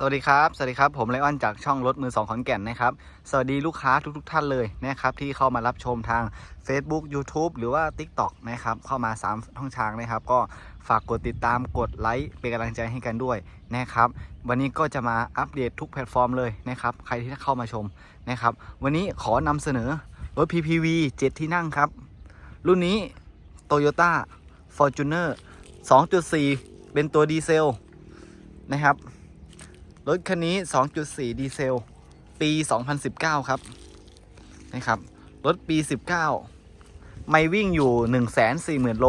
สวัสดีครับ สวัสดีครับ ผมไลออนจากช่องรถมือสองขอนแก่นนะครับ สวัสดีลูกค้าทุกๆทท่านเลยนะครับที่เข้ามารับชมทาง Facebook YouTube หรือว่า TikTok นะครับเข้ามา 3 ช่องทางนะครับ ก็ฝากกดติดตามกดไลค์เป็นกำลังใจให้กันด้วยนะครับวันนี้ก็จะมาอัปเดตทุกแพลตฟอร์มเลยนะครับใครที่เข้ามาชมนะครับวันนี้ขอนำเสนอรถ PPV 7 ที่นั่งครับ รุ่นนี้ Toyota Fortuner 2.4 เป็นตัวดีเซลนะครับ รถคันนี้ 2.4 ดีเซล ปี 2019 ครับนะครับ รถปี 19 ไม่วิ่งอยู่ 140,000 โล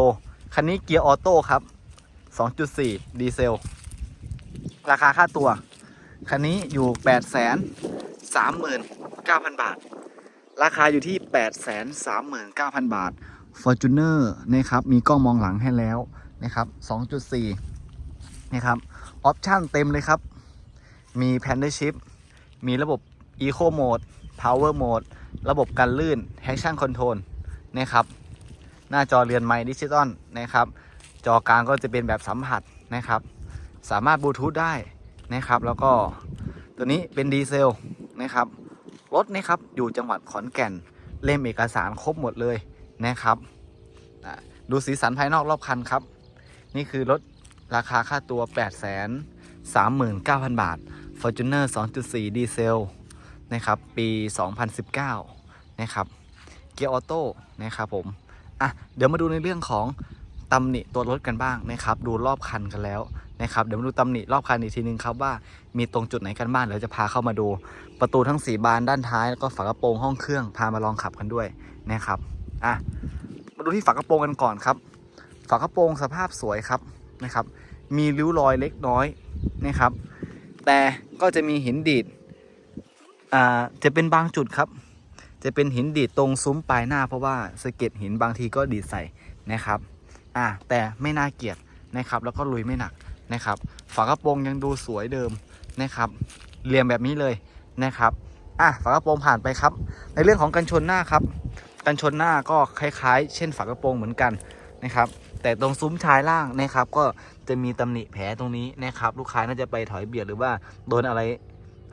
คันนี้เกียร์ออโต้ครับ 2.4 ดีเซล ราคาค่าตัว คันนี้อยู่ 839,000 บาท ราคาอยู่ที่ 839,000 บาท Fortuner นะครับ มีกล้องมองหลังให้แล้วนะครับ 2.4 นะครับ ออปชั่นเต็มเลยครับ มี p a n d a Shift มีระบบ Eco Mode Power Mode ระบบกันลื่น Action Control นะครับ หน้าจอเรือนไม้ดิจิตอลนะครับ จอกลางก็จะเป็นแบบสัมผัสนะครับ สามารถบลูทูธได้นะครับ แล้วก็ตัวนี้เป็นดีเซลนะครับ รถนะครับอยู่จังหวัดขอนแก่น เล่มเอกสารครบหมดเลยนะครับ ดูสีสันภายนอกรอบคันครับ นี่คือรถราคาค่าตัว 8 3 9 0 0 0 บาท Fortuner 2.4 ดีเซลนะครับ ปี 2019 นะครับ เกียร์ออโต้นะครับผม อะ เดี๋ยวมาดูในเรื่องของตำหนิตัวรถกันบ้างนะครับ ดูรอบคันกันแล้วนะครับ เดี๋ยวมาดูตำหนิรอบคันอีกทีนึงครับว่ามีตรงจุดไหนกันบ้างเดี๋ยวจะพาเข้ามาดู ประตูทั้ง 4 บานด้านท้ายแล้วก็ฝากระโปรงห้องเครื่องพามาลองขับกันด้วยนะครับ อะ มาดูที่ฝากระโปรงกันก่อนครับ ฝากระโปรงสภาพสวยครับนะครับ มีริ้วรอยเล็กน้อยนะครับ แต่ก็จะมีหินดีดอ่าจะเป็นบางจุดครับ จะเป็นหินดีดตรงซุ้มปลายหน้าเพราะว่าสะเก็ดหินบางทีก็ดีดใส่นะครับอ่าแต่ไม่น่าเกลียดนะครับ แล้วก็ลุยไม่หนักนะครับ ฝากระโปรงยังดูสวยเดิมนะครับเรียงแบบนี้เลยนะครับอะฝากระโปรงผ่านไปครับ ในเรื่องของกันชนหน้าครับ กันชนหน้าก็คล้ายๆ เช่นฝากระโปรงเหมือนกันนะครับ แต่ตรงซุ้มชายล่างนะครับ ก็จะมีตำหนิแผลตรงนี้นะครับ ลูกค้าน่าจะไปถอยเบียดหรือว่าโดนอะไร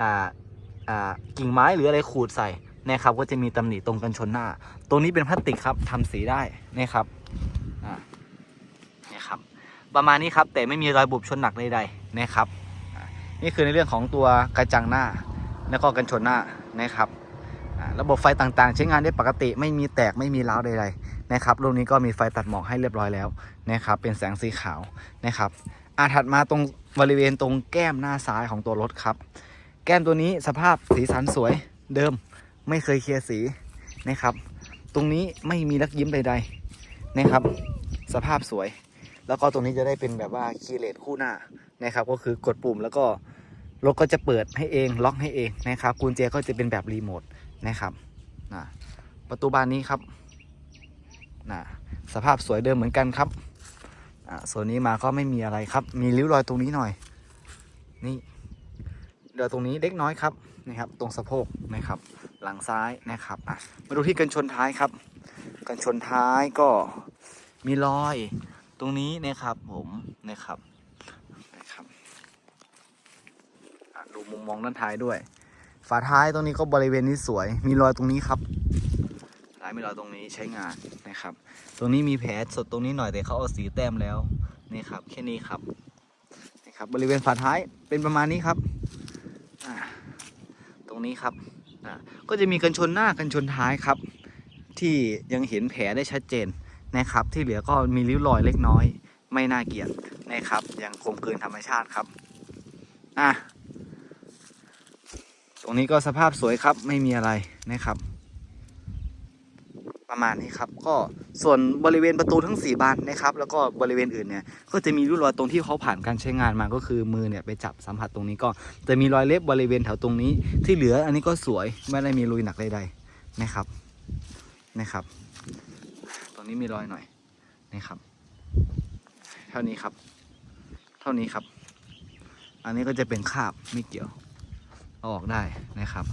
อ่าอ่ากิ่งไม้หรืออะไรขูดใส่นะครับ ก็จะมีตำหนิตรงกันชนหน้า ตรงนี้เป็นพลาสติกครับทำสีได้นะครับอ่านี่ครับ ประมาณนี้ครับแต่ไม่มีรอยบุบชนหนักใดๆนะครับนี่คือในเรื่องของตัวกระจังหน้า แล้วก็กันชนหน้านะครับ ระบบไฟต่างๆ ใช้งานได้ปกติไม่มีแตกไม่มีร้าวใดๆ นะครับรุ่นนี้ก็มีไฟตัดหมอกให้เรียบร้อยแล้วนะครับเป็นแสงสีขาวนะครับอาถัดมาตรงบริเวณตรงแก้มหน้าซ้ายของตัวรถครับ แก้มตัวนี้สภาพสีสันสวยเดิมไม่เคยเคลียร์สีนะครับ ตรงนี้ไม่มีลักยิ้มใดๆนะครับ สภาพสวย แล้วก็ตรงนี้จะได้เป็นแบบว่าคีเลสคู่หน้านะครับ ก็คือกดปุ่มแล้วก็รถก็จะเปิดให้เองล็อกให้เองนะครับกุญแจก็จะเป็นแบบรีโมทนะครับประตูบานนี้ครับ นะสภาพสวยเดิมเหมือนกันครับอ่าส่วนนี้มาก็ไม่มีอะไรครับ มีริ้วรอยตรงนี้หน่อย นี่เดี๋ยวตรงนี้เล็กน้อยครับนะครับ ตรงสะโพกนะครับ หลังซ้ายนะครับอะมาดูที่กันชนท้ายครับ กันชนท้ายก็มีรอยตรงนี้นะครับผมนะครับนะครับดูมุมมองด้านท้ายด้วย ฝาท้ายตรงนี้ก็บริเวณนี้สวย มีรอยตรงนี้ครับายมีรอตรงนี้ใช้งานนะครับ ตรงนี้มีแผลสดตรงนี้หน่อยแต่เขาเอาสีแต้มแล้วนี่ครับแค่นี้ครับนี่ครับ บริเวณฝาท้ายเป็นประมาณนี้ครับตรงนี้ครับก็จะมีกันชนหน้ากันชนท้ายครับ ที่ยังเห็นแผลได้ชัดเจนนะครับ ที่เหลือก็มีริ้วรอยเล็กน้อย ไม่น่าเกลียดนะครับยังคมกลืนธรรมชาติครับอะตรงนี้ก็สภาพสวยครับไม่มีอะไรนะครับ ประมาณนี้ครับ ก็ส่วนบริเวณประตูทั้ง 4 บานนะครับ แล้วก็บริเวณอื่นเนี่ย ก็จะมีริ้วรอยตรงที่เขาผ่านการใช้งานมาก็คือมือเนี่ยไปจับสัมผัสตรงนี้ก็จะมีรอยเล็บบริเวณแถวตรงนี้ ที่เหลืออันนี้ก็สวยไม่ได้มีรุยหนักใดๆนะครับนะครับ ตรงนี้มีรอยหน่อยนะครับ เท่านี้ครับ เท่านี้ครับ อันนี้ก็จะเป็นคราบไม่เกี่ยวเอาออกได้นะครับ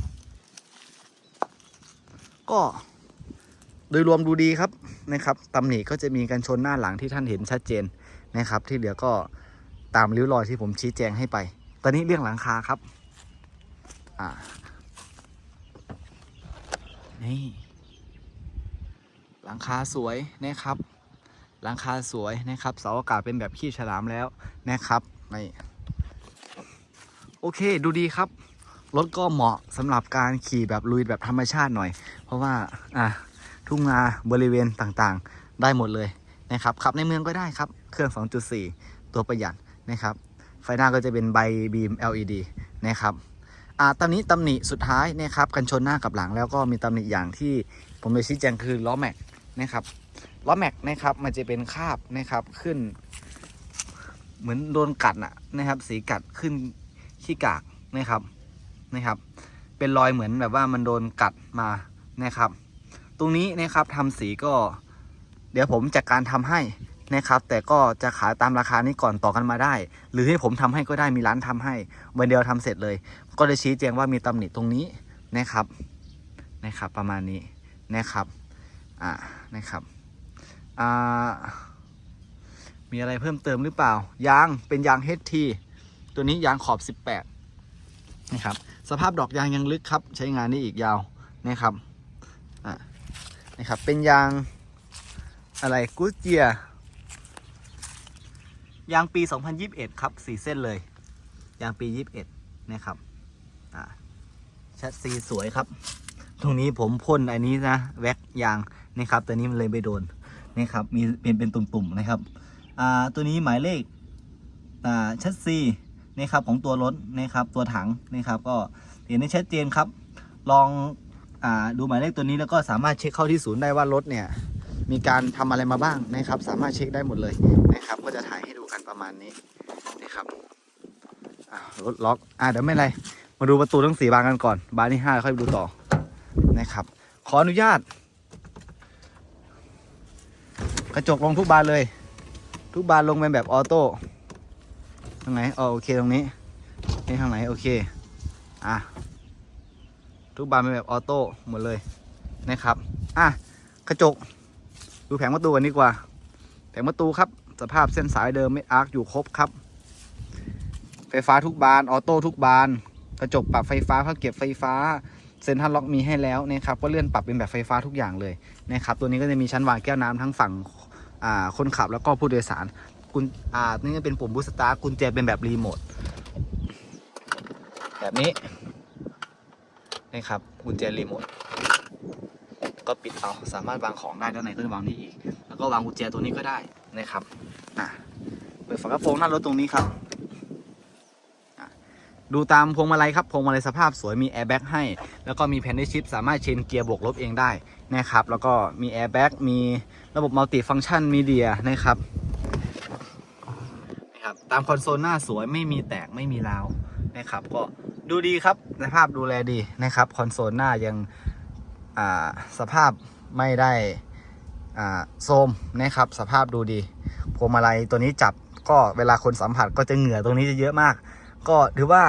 ก็ ดยรวมดูดีครับนะครับตำหนิก็จะมีการชนหน้าหลังที่ท่านเห็นชัดเจนนะครับ ที่เหลือก็ตามริ้วรอยที่ผมชี้แจงให้ไป ตอนนี้เรื่องหลังคาครับอ่านี่หลังคาสวยนะครับ หลังคาสวยนะครับเสาอากาศเป็นแบบขี้ฉลามแล้วนะครับนี่โอเคดูดีครับรถก็เหมาะสำหรับการขี่แบบลุยแบบธรรมชาติหน่อย เพราะว่าอะ ทุ่งนาบริเวณต่างๆ ได้หมดเลยนะครับขับในเมืองก็ได้ครับ เครื่อง 2.4 ตัวประหยัดนะครับ ไฟหน้าก็จะเป็นใบบีม LED นะครับอ่าตำนี้ตำหนิสุดท้ายนะครับกันชนหน้ากับหลังแล้วก็มีตำหนิอย่างที่ผมไปชี้แจงคือล้อแม็กนะครับล้อแม็กนะครับมันจะเป็นคาบนะครับขึ้น เหมือนโดนกัดนะนะครับ สีกัดขึ้นขี้กากนะครับนะครับ เป็นรอยเหมือนแบบว่ามันโดนกัดมานะครับ ตรงนี้นะครับทำสีก็ เดี๋ยวผมจัดการทำให้นะครับ แต่ก็จะขายตามราคานี้ก่อนต่อกันมาได้ หรือให้ผมทำให้ก็ได้มีร้านทำให้วันเดียวทำเสร็จเลย ก็เลยชี้แจงว่ามีตำหนิตรงนี้นะครับนะครับ ประมาณนี้นะครับอ่านะครับอ่ามีอะไรเพิ่มเติมหรือเปล่า ยางเป็นยาง HT ตัวนี้ยางขอบ 18นะครับสภาพดอกยางยังลึกครับ ใช้งานได้อีกยาวนะครับ นะครับ เป็นยางอะไรกูเจียยางปี 2021 ครับสี่เส้นเลย ยางปี 21 นะครับอ่าชัดซีสวยครับ ตรงนี้ผมพ่นอันนี้นะ แว็กยางนะครับตัวนี้มันเลยไปโดนนะครับมีเป็นเป็นตุ่มๆนะครับอ่าตัวนี้หมายเลขอ่าชัดซีนะครับของตัวรถนะครับตัวถังนะครับ ก็เห็นได้ชัดเจนครับ ลอง ดูหมายเลขตัวนี้แล้วก็สามารถเช็คเข้าที่ศูนย์ได้ว่ารถเนี่ยมีการทำอะไรมาบ้างนะครับ สามารถเช็คได้หมดเลยนะครับ ก็จะถ่ายให้ดูกันประมาณนี้นะครับรถล็อกอ่าเดี๋ยวไม่เป็นไร มาดูประตูทั้งสี่บานกันก่อน บานที่ห้าค่อยดูต่อนะครับ ขออนุญาต กระจกลงทุกบานเลย ทุกบานลงเป็นแบบออโต้ตรงไหนอ๋อโอเคตรงนี้นี่ทางไหนโอเค อะ ทุกบานเป็นแบบออโต้หมดเลยนะครับอะกระจกดูแผงประตูกันดีกว่า แผงประตูครับ สภาพเส้นสายเดิมไม่อาร์คอยู่ครบครับ ไฟฟ้าทุกบาน ออโต้ทุกบาน กระจกปรับไฟฟ้าผ้าเก็บไฟฟ้า เซ็นทรัลล็อกมีให้แล้วนะครับ ก็เลื่อนปรับเป็นแบบไฟฟ้าทุกอย่างเลยนะครับ ตัวนี้ก็จะมีชั้นวางแก้วน้ำทั้งฝั่งคนขับแล้วก็ผู้โดยสาร กุญอ่านี่เป็นปุ่มบูสตาร์กุญแจเป็นแบบรีโมท แบบนี้ นะครับกุญแจรีโมทก็ปิดเอาสามารถวางของได้ด้านในก็จะวางนี่อีก แล้วก็วางกุญแจตัวนี้ก็ได้นะครับอะเปิดฝากระโปรงหน้ารถตรงนี้ครับดูตามพวงมาลัยครับพวงมาลัยสภาพสวยมีแอร์แบ็กให้ แล้วก็มีแพนด้ชิปสามารถเชนเกียร์บวกลบเองได้นะครับแล้วก็มีแอร์แบ็กมีระบบมัลติฟังชันมีเดียนะครับนะครับ ตามคอนโซลหน้าสวยไม่มีแตกไม่มีราวนะครับก็ ดูดีครับสภาพดูแลดีนะครับ คอนโซลหน้ายังสภาพไม่ได้โทมนะครับ สภาพดูดีพวงมาลัยตัวนี้จับก็เวลาคนสัมผัสก็จะเหงื่อตรงนี้จะเยอะมาก ก็ถือว่า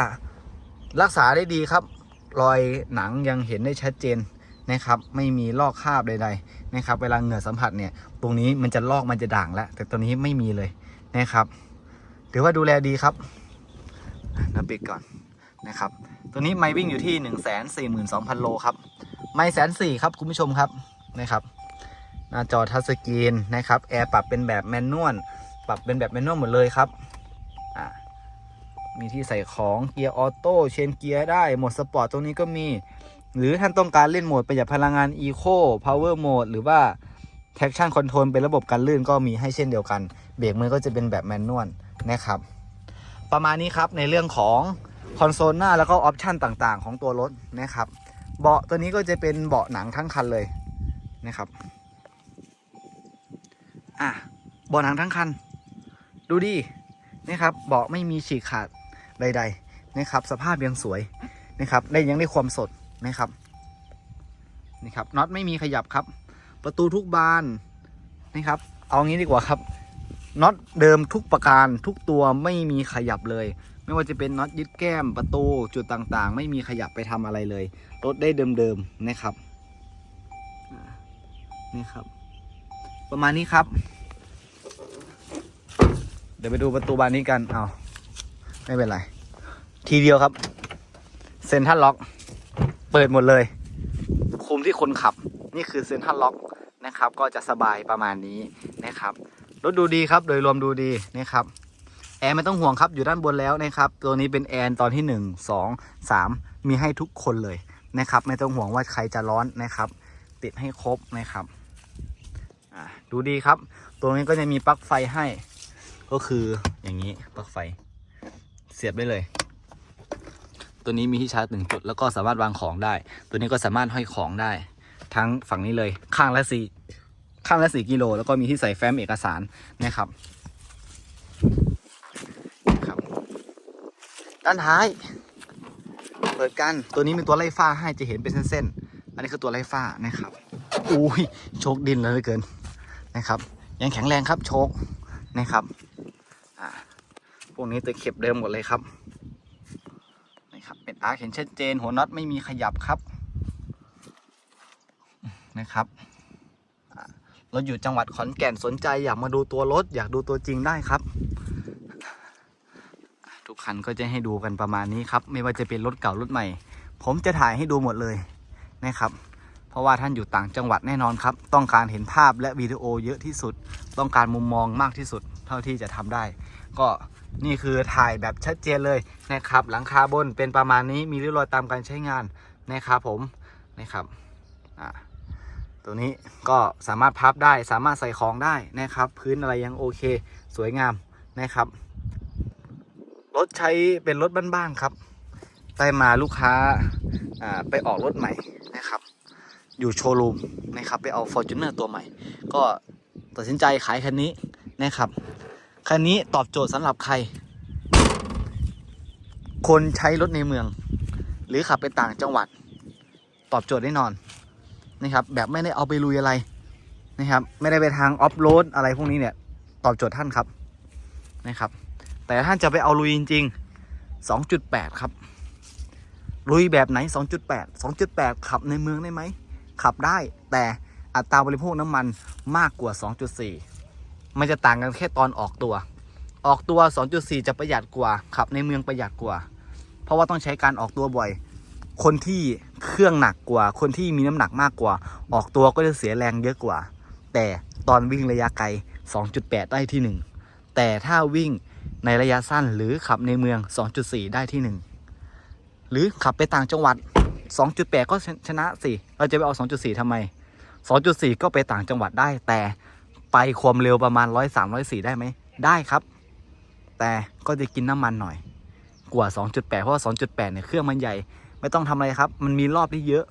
รักษาได้ดีครับ รอยหนังยังเห็นได้ชัดเจนนะครับ ไม่มีลอกคราบใดๆนะครับ เวลาเหงื่อสัมผัสเนี่ย ตรงนี้มันจะลอกมันจะด่างแล้ว แต่ตัวนี้ไม่มีเลยนะครับ ถือว่าดูแลดีครับนับปิดก่อน นะครับ ตัวนี้ไม่วิ่งอยู่ที่ 1 4 2 0 0 0 โลครับ ไม่แสนสี่ครับคุณผู้ชมครับนะครับ หน้าจอทัชสกรีนนะครับ แอร์ปรับเป็นแบบแมนนวล ปรับเป็นแบบแมนนวลหมดเลยครับ อ่า มีที่ใส่ของเกียร์ออโต้ เชนเกียร์ได้ โหมดสปอร์ตตรงนี้ก็มี หรือท่านต้องการเล่นโหมดประหยัดพลังงาน Eco Power Mode หรือว่า Traction Control เป็นระบบการลื่นก็มีให้เช่นเดียวกัน เบรกมือก็จะเป็นแบบแมนนวลนะครับ ประมาณนี้ครับในเรื่องของ คอนโซลหน้าแล้วก็ออปชันต่างๆ ของตัวรถนะครับเบาะตัวนี้ก็จะเป็นเบาะหนังทั้งคันเลยนะครับอะเบาะหนังทั้งคัน ดูดีนะครับเบาะไม่มีฉีกขาดใด ๆนะครับ สภาพยังสวยนะครับได้ยังได้ความสดนะครับนี่ครับน็อตไม่มีขยับครับ ประตูทุกบานนะครับ เอางี้ดีกว่าครับน็อตเดิมทุกประการทุกตัวไม่มีขยับเลย ไม่ว่าจะเป็นน็อตยึดแก้มประตูจุดต่างๆ ไม่มีขยับไปทำอะไรเลย รถได้เดิมๆนะครับนี่ครับ ประมาณนี้ครับ เดี๋ยวไปดูประตูบานนี้กันเอาไม่เป็นไร ทีเดียวครับ เซ็นทรัลล็อก เปิดหมดเลย คุมที่คนขับ นี่คือเซ็นทรัลล็อกนะครับ ก็จะสบายประมาณนี้นะครับรถดูดีครับ โดยรวมดูดีนะครับ แอร์ไม่ต้องห่วงครับอยู่ด้านบนแล้วนะครับ ตัวนี้เป็นแอร์ตอนที่ 1 2 3 มีให้ทุกคนเลยนะครับ ไม่ต้องห่วงว่าใครจะร้อนนะครับ ติดให้ครบนะครับดูดีครับ ตัวนี้ก็จะมีปลั๊กไฟให้ ก็คืออย่างนี้ปลั๊กไฟ เสียบได้เลย ตัวนี้มีที่ชาร์จหนึ่งจุด แล้วก็สามารถวางของได้ ตัวนี้ก็สามารถห้อยของได้ ทั้งฝั่งนี้เลยข้างละสี่ข้างละสี่กิโลแล้วก็มีที่ใส่แฟ้มเอกสารนะครับ ด้านท้าย เปิดกัน ตัวนี้มีตัวไล่ฟ้าให้จะเห็นเป็นเส้นๆ อันนี้คือตัวไล่ฟ้านะครับ อุ้ยโชคดินเลยเหลือเกินนะครับ ยังแข็งแรงครับโชคนะครับพวกนี้ตัวเข็บเดิมหมดเลยครับนะครับเป็นอาร์คเห็นชัดเจน หัวน็อตไม่มีขยับครับนะครับอ่าอยู่จังหวัดขอนแก่นสนใจอยากมาดูตัวรถ อยากดูตัวจริงได้ครับ คันก็จะให้ดูกันประมาณนี้ครับ ไม่ว่าจะเป็นรถเก่ารถใหม่ ผมจะถ่ายให้ดูหมดเลยนะครับ เพราะว่าท่านอยู่ต่างจังหวัดแน่นอนครับ ต้องการเห็นภาพและวิดีโอเยอะที่สุด ต้องการมุมมองมากที่สุด เท่าที่จะทำได้ ก็นี่คือถ่ายแบบชัดเจนเลยนะครับ หลังคาบนเป็นประมาณนี้มีริ้วรอยตามการใช้งานนะครับผมนะครับอ่าตัวนี้ก็สามารถพับได้สามารถใส่ของได้นะครับ พื้นอะไรยังโอเค สวยงามนะครับ รถใช้เป็นรถบ้านๆครับ ได้มาลูกค้าไปออกรถใหม่นะครับ อยู่โชว์รูมนะครับ ไปเอา Fortuner ตัวใหม่ ก็ตัดสินใจขายคันนี้นะครับ คันนี้ตอบโจทย์สำหรับใคร คนใช้รถในเมือง หรือขับไปต่างจังหวัด ตอบโจทย์แน่นอนนะครับ แบบไม่ได้เอาไปลุยอะไรนะครับ ไม่ได้ไปทางออฟโรดอะไรพวกนี้เนี่ย ตอบโจทย์ท่านครับนะครับ แต่ท่านจะไปเอาลุยจริงๆ 2.8 ครับ ลุยแบบไหน 2.8 2.8 ขับในเมืองได้ไหม ขับได้แต่อัตราบริโภคน้ำมันมากกว่า 2.4 มันจะต่างกันแค่ตอนออกตัว ออกตัว 2.4 จะประหยัดกว่า ขับในเมืองประหยัดกว่า เพราะว่าต้องใช้การออกตัวบ่อย คนที่เครื่องหนักกว่า คนที่มีน้ำหนักมากกว่า ออกตัวก็จะเสียแรงเยอะกว่า แต่ตอนวิ่งระยะไกล 2.8 ได้ที่ 1 แต่ถ้าวิ่ง ในระยะสั้นหรือขับในเมือง 2.4 ได้ที่ 1 หรือขับไปต่างจังหวัด 2.8 ก็ชนะสิเราจะไปเอา 2.4ทำไม 2.4 ก็ไปต่างจังหวัดได้ แต่ไปความเร็วประมาณ 103 104 ได้ไหม ได้ครับ แต่ก็จะกินน้ำมันหน่อย กว่า 2.8 เพราะว่า 2.8 เนี่ยเครื่องมันใหญ่ ไม่ต้องทำอะไรครับ มันมีรอบที่เยอะ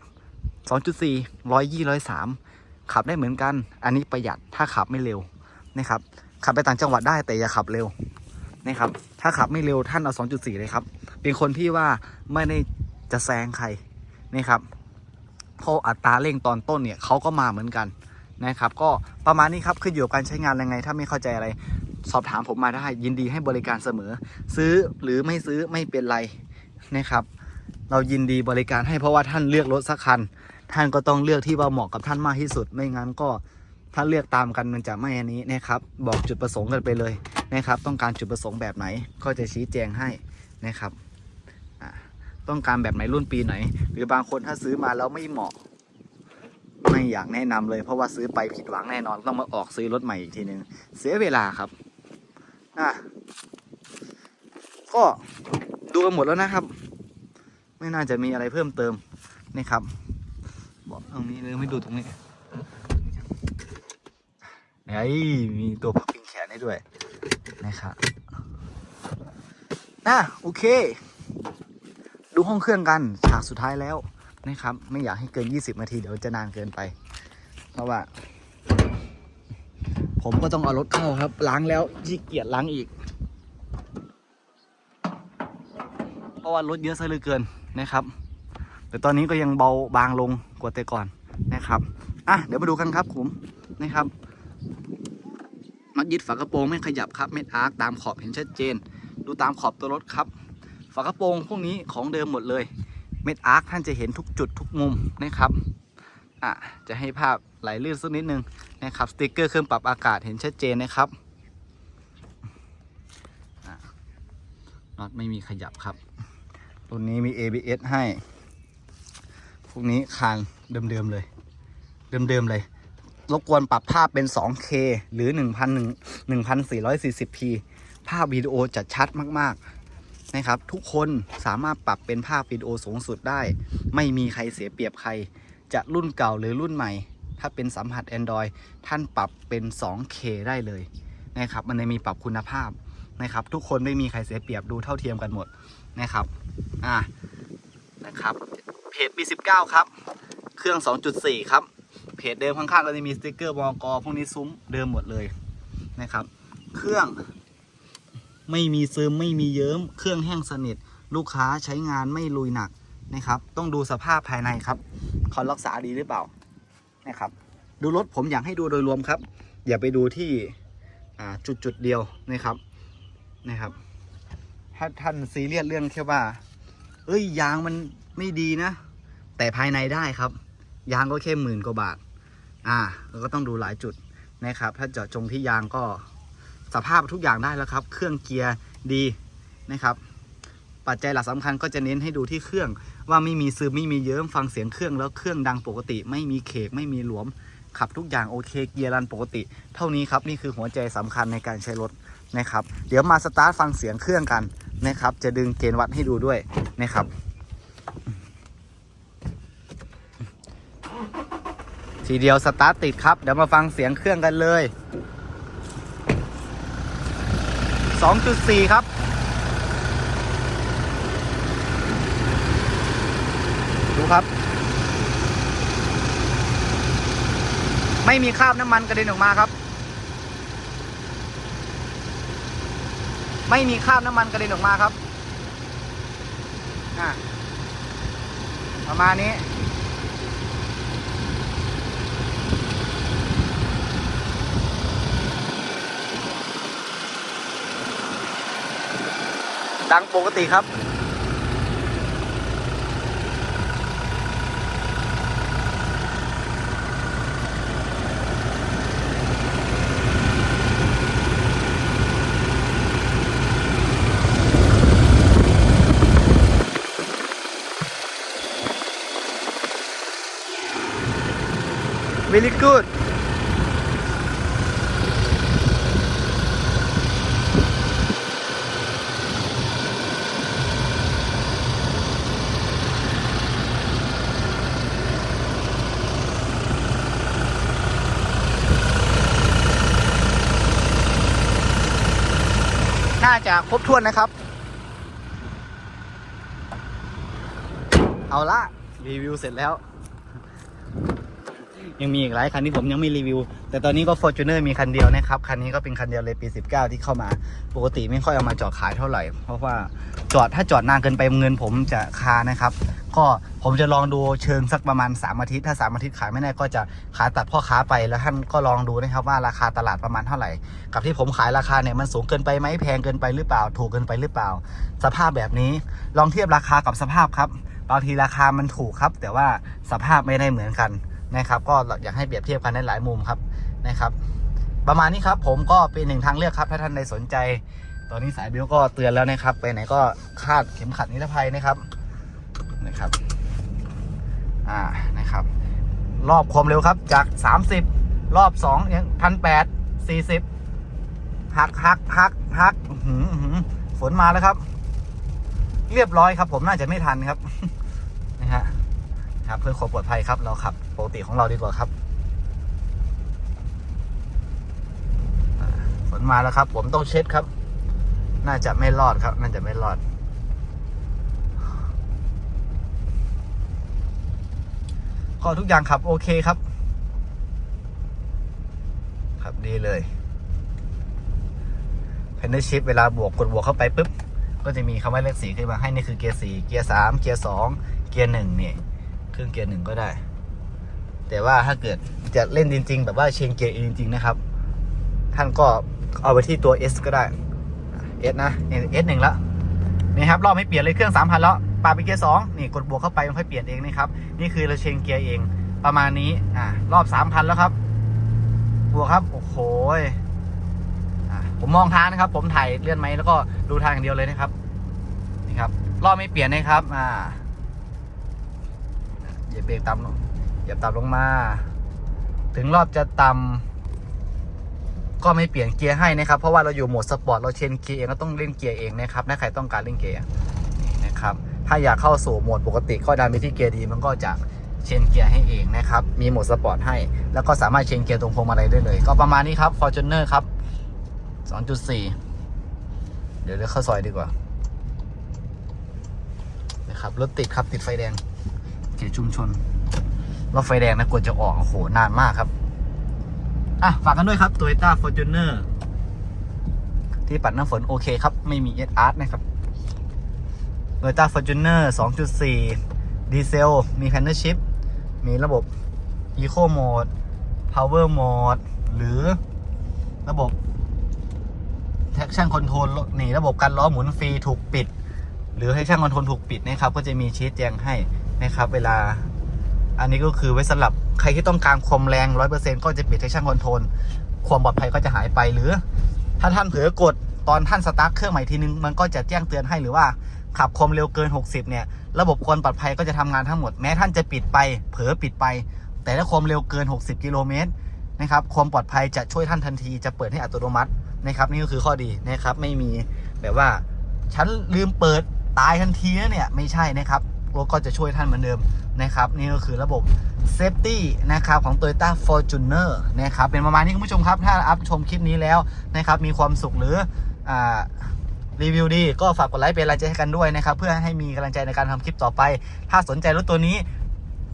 2.4 120 103 ขับได้เหมือนกัน อันนี้ประหยัดถ้าขับไม่เร็วนะครับขับไปต่างจังหวัดได้แต่อย่าขับเร็ว นะครับ ถ้าขับไม่เร็วท่านเอา 2.4 เลยครับ เป็นคนที่ว่าไม่ได้จะแซงใครนะครับเพราะอัตราเร่งตอนต้นเนี่ยเขาก็มาเหมือนกันนะครับ ก็ประมาณนี้ครับขึ้นอยู่กับการใช้งานยังไง ถ้าไม่เข้าใจอะไร สอบถามผมมาได้ยินดีให้บริการเสมอ ซื้อหรือไม่ซื้อไม่เป็นไรนะครับ เรายินดีบริการให้เพราะว่าท่านเลือกรถสักคัน ท่านก็ต้องเลือกที่ว่าเหมาะกับท่านมากที่สุดไม่งั้นก็ ถ้าเลือกตามกันมันจะไม่อันนี้นะครับ บอกจุดประสงค์กันไปเลยนะครับ ต้องการจุดประสงค์แบบไหน ก็จะชี้แจงให้นะครับต้องการแบบไหนรุ่นปีไหน หรือบางคนถ้าซื้อมาแล้วไม่เหมาะ ไม่อยากแนะนำเลย เพราะว่าซื้อไปผิดหวังแน่นอนต้องมาออกซื้อรถใหม่อีกทีนึงเสียเวลาครับอะก็ดูกันหมดแล้วนะครับ ไม่น่าจะมีอะไรเพิ่มเติมนะครับ บอกตรงนี้เลยไม่ดูตรงนี้ ไอ้มีตัวพับปิงแขนให้ด้วยนะครับอะโอเค ดูห้องเครื่องกันฉากสุดท้ายแล้วนะครับ ไม่อยากให้เกิน 20 นาที เดี๋ยวจะนานเกินไป เพราะว่า ผมก็ต้องเอารถเข้าครับ ล้างแล้วยี่เกียจล้างอีก เพราะว่ารถเยอะซะเหลือเกินนะครับ แต่ตอนนี้ก็ยังเบาบางลงกว่าแต่ก่อนนะครับ อะ เดี๋ยวมาดูกันครับผมนะครับ น็อตยึดฝากระโปรงไม่ขยับครับเม็ดอาร์คตามขอบเห็นชัดเจน ดูตามขอบตัวรถครับ ฝากระโปรงพวกนี้ของเดิมหมดเลย เม็ดอาร์คท่านจะเห็นทุกจุดทุกมุมนะครับอะจะให้ภาพไหลลื่นสักนิดนึงนะครับสติกเกอร์เครื่องปรับอากาศเห็นชัดเจนนะครับน็อตไม่มีขยับครับรุ่นนี้มี ABS ให้ พวกนี้คางเดิมๆเลย เดิมๆเลย รบกวนปรับภาพเป็น 2K หรือ 1,1440p ภาพวิดีโอจะชัดมากๆนะครับ ทุกคนสามารถปรับเป็นภาพวิดีโอสูงสุดได้ ไม่มีใครเสียเปรียบใคร จะรุ่นเก่าหรือรุ่นใหม่ ถ้าเป็นสัมผัส Android ท่านปรับเป็น 2K ได้เลยนะครับ มันจะมีปรับคุณภาพนะครับ ทุกคนไม่มีใครเสียเปรียบดูเท่าเทียมกันหมดนะครับอ่านะครับเพจ B19 ครับ เครื่อง 2.4 ครับ จเดิมข้างๆก็จะมีสติกเกอร์บกพวกนี้ซุ้มเดิมหมดเลยนะครับ เครื่องไม่มีซึมไม่มีเยิ้มเครื่องแห้งสนิท ลูกค้าใช้งานไม่ลุยหนักนะครับ ต้องดูสภาพภายในครับเขารักษาดีหรือเปล่านะครับ ดูรถผมอยากให้ดูโดยรวมครับ อย่าไปดูที่จุดจุดๆเดียวนะครับนะครับ ถ้าท่านซีเรียสเรื่องแค่ว่า เอ้ยยางมันไม่ดีนะ แต่ภายในได้ครับ ยางก็แค่หมื่นกว่าบาท อ่าเราก็ต้องดูหลายจุดนะครับ ถ้าเจาะจงที่ยางก็สภาพทุกอย่างได้แล้วครับ เครื่องเกียร์ดีนะครับ ปัจจัยหลักสำคัญก็จะเน้นให้ดูที่เครื่องว่าไม่มีซึมไม่มีเยิ้มฟังเสียงเครื่องแล้วเครื่องดังปกติ ไม่มีเคกไม่มีหลวม ขับทุกอย่างโอเคเกียร์รันปกติ เท่านี้ครับนี่คือหัวใจสำคัญในการใช้รถนะครับ เดี๋ยวมาสตาร์ทฟังเสียงเครื่องกันนะครับ จะดึงเกณฑ์วัดให้ดูด้วยนะครับ ทีเดียวสตาร์ทติดครับ เดี๋ยวมาฟังเสียงเครื่องกันเลย 2.4 ครับดูครับ ไม่มีคราบน้ำมันกระเด็นออกมาครับ ไม่มีคราบน้ำมันกระเด็นออกมาครับ อะ ประมาณนี้ ดังปกติครับ น่าจะครบถ้วนนะครับ เอาละรีวิวเสร็จแล้ว ยังมีอีกหลายคันที่ผมยังไม่รีวิว แต่ตอนนี้ก็ Fortuner มีคันเดียวนะครับ คันนี้ก็เป็นคันเดียวเลยปี 19 ที่เข้ามา ปกติไม่ค่อยเอามาจอดขายเท่าไหร่ เพราะว่าจอดถ้าจอดนานเกินไปเงินผมจะคานะครับ ก็ผมจะลองดูเชิงสักประมาณ 3 อาทิตย์ ถ้า 3 อาทิตย์ขายไม่ได้ก็จะขายตัดพ่อค้าไป แล้วท่านก็ลองดูนะครับว่าราคาตลาดประมาณเท่าไหร่ กับที่ผมขายราคาเนี่ยมันสูงเกินไปไหมแพงเกินไปหรือเปล่า ถูกเกินไปหรือเปล่า สภาพแบบนี้ลองเทียบราคากับสภาพครับ บางทีราคามันถูกครับ แต่ว่าสภาพไม่ได้เหมือนกัน นะครับ ก็อยากให้เปรียบเทียบกันในหลายมุมครับนะครับ ประมาณนี้ครับ ผมก็เป็นหนึ่งทางเลือกครับ ถ้าท่านใดสนใจ ตอนนี้สายบิวก็เตือนแล้วนะครับ ไปไหนก็คาดเข็มขัดนิรภัยนะครับนะครับ อ่านะครับ รอบความเร็วครับจาก 30 รอบ2ยังพันแปดสี่สิบหักหักหักหักฝนมาแล้วครับ เรียบร้อยครับ ผมน่าจะไม่ทันครับ ครับ เพื่อความปลอดภัยครับ เราขับปกติของเราดีกว่าครับฝนมาแล้วครับ ผมต้องเช็ดครับ น่าจะไม่รอดครับ น่าจะไม่รอด ก็ทุกอย่างขับโอเคครับครับดีเลยเพนเดอร์ชิพเวลาบวกกดบวกเข้าไปปุ๊บก็จะมีคำว่าเลขสีขึ้นมาให้นี่คือเกียร์สี่เกียร์สามเกียร์สองเกียร์หนึ่งนี่ เครื่องเกียร์หนึ่งก็ได้ แต่ว่าถ้าเกิดจะเล่นจริง ๆ แบบว่าเชนเกียร์เองจริง ๆ นะครับ ท่านก็เอาไปที่ตัว S ก็ได้ S นะ S หนึ่งแล้วนี่ครับรอบไม่เปลี่ยนเลยเครื่องสามพันแล้วปาไปเกียร์สองนี่กดบวกเข้าไปมันค่อยเปลี่ยนเองนะครับ นี่คือเราเชนเกียร์เองประมาณนี้อ่ารอบสามพันแล้วครับ บวกครับโอ้โหผมมองทางนะครับ ผมถ่ายเลื่อนไหมแล้วก็ดูทางอย่างเดียวเลยนะครับนี่ครับรอบไม่เปลี่ยนนะครับ อ่า เหยียบเบรกต่ำลงเหยียบต่ำลงมา ถึงรอบจะต่ำก็ไม่เปลี่ยนเกียร์ให้นะครับ เพราะว่าเราอยู่โหมดสปอร์ตเราเชนเกียร์เองก็ต้องเล่นเกียร์เองนะครับถ้าใครต้องการเล่นเกียร์นี่นะครับ ถ้าอยากเข้าสู่โหมดปกติก็ดันไปที่เกียร์ดีมันก็จะเชนเกียร์ให้เองนะครับ มีโหมดสปอร์ตให้ แล้วก็สามารถเชนเกียร์ตรงพวงมาลัยได้เลย ก็ประมาณนี้ครับ Fortuner ครับ 2.4 เดี๋ยวเดี๋ยวเข้าซอยดีกว่า นะครับ รถติดครับติดไฟแดง เขตชุมชนรถไฟแดงนะกว่าจะออกโอ้โหนานมากครับ อะ ฝากกันด้วยครับ Toyota Fortuner ที่ปัดน้ำฝนโอเคครับ ไม่มี s r นะครับ Toyota Fortuner 2.4 ดีเซล มี p a n n e l Shift มีระบบ Eco Mode Power Mode หรือระบบ Traction Control นี่ระบบการล้อหมุนฟรีถูกปิด หรือให้ช่างคอนโทรลถูกปิดนะครับ ก็จะมีชี้แจงให้ นะครับ เวลา อันนี้ก็คือไว้สำหรับใครที่ต้องการความแรง100%ก็จะปิดให้ช่างคอนโทรลความปลอดภัยก็จะหายไปหรือ ถ้าท่านเผลอกดตอนท่านสตาร์ทเครื่องใหม่ทีนึง มันก็จะแจ้งเตือนให้หรือว่าขับความเร็วเกิน 60 เนี่ย ระบบความปลอดภัยก็จะทำงานทั้งหมดแม้ท่านจะปิดไป เผลอปิดไป แต่ถ้าความเร็วเกิน 60 กิโลเมตรนะครับความปลอดภัยจะช่วยท่านทันทีจะเปิดให้อัตโนมัตินะครับนี่ก็คือข้อดีนะครับไม่มีแบบว่า ฉันลืมเปิดตายทันทีนะเนี่ยไม่ใช่นะครับ รถก็จะช่วยท่านเหมือนเดิมนะครับ นี่ก็คือระบบเซฟตี้นะครับของ Toyota Fortuner นะครับเป็นประมาณนี้คุณผู้ชมครับ ถ้าอัพชมคลิปนี้แล้วนะครับมีความสุขหรืออ่ารีวิวดี ก็ฝากกดไลค์เป็นกำลังใจให้กันด้วยนะครับ เพื่อให้มีกำลังใจในการทำคลิปต่อไป ถ้าสนใจรถตัวนี้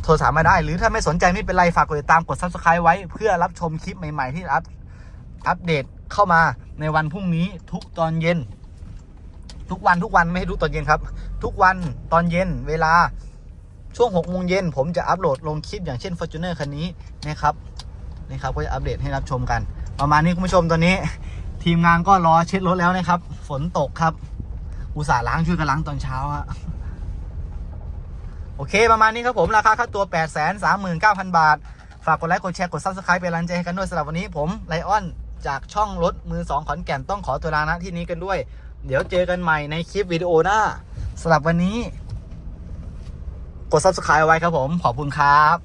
โทรถามมาได้ หรือถ้าไม่สนใจไม่เป็นไร ฝากกดติดตามกด subscribe ไว้ เพื่อรับชมคลิปใหม่ ๆ ที่อัพอัปเดตเข้ามาในวันพรุ่งนี้ทุกตอนเย็น ทุกวันทุกวันไม่ให้ทุกตอนเย็นครับ ทุกวันตอนเย็นเวลาช่วง6โมงเย็นผมจะอัปโหลดลงคลิปอย่างเช่น Fortuner คันนี้นะครับนี่ครับก็จะอัปเดตให้รับชมกัน ประมาณนี้คุณผู้ชมตอนนี้ ทีมงานก็รอเช็ดรถแล้วนะครับ ฝนตกครับ อุตส่าห์ล้างช่วยกันล้างตอนเช้าอะโอเค ประมาณนี้ครับผม ราคาค่าตัว 8 3 9 0 0 0 บาท ฝากกดไลค์ กดแชร์ กด Subscribe เป็นกำลังใจให้กันด้วยสำหรับวันนี้ผมไลออนจากช่องรถมือสองขอนแก่นต้องขอตัวลาณที่นี้กันด้วย เดี๋ยวเจอกันใหม่ในคลิปวิดีโอหน้าสำหรับวันนี้ กด subscribe เอาไว้ครับผม ขอบคุณครับ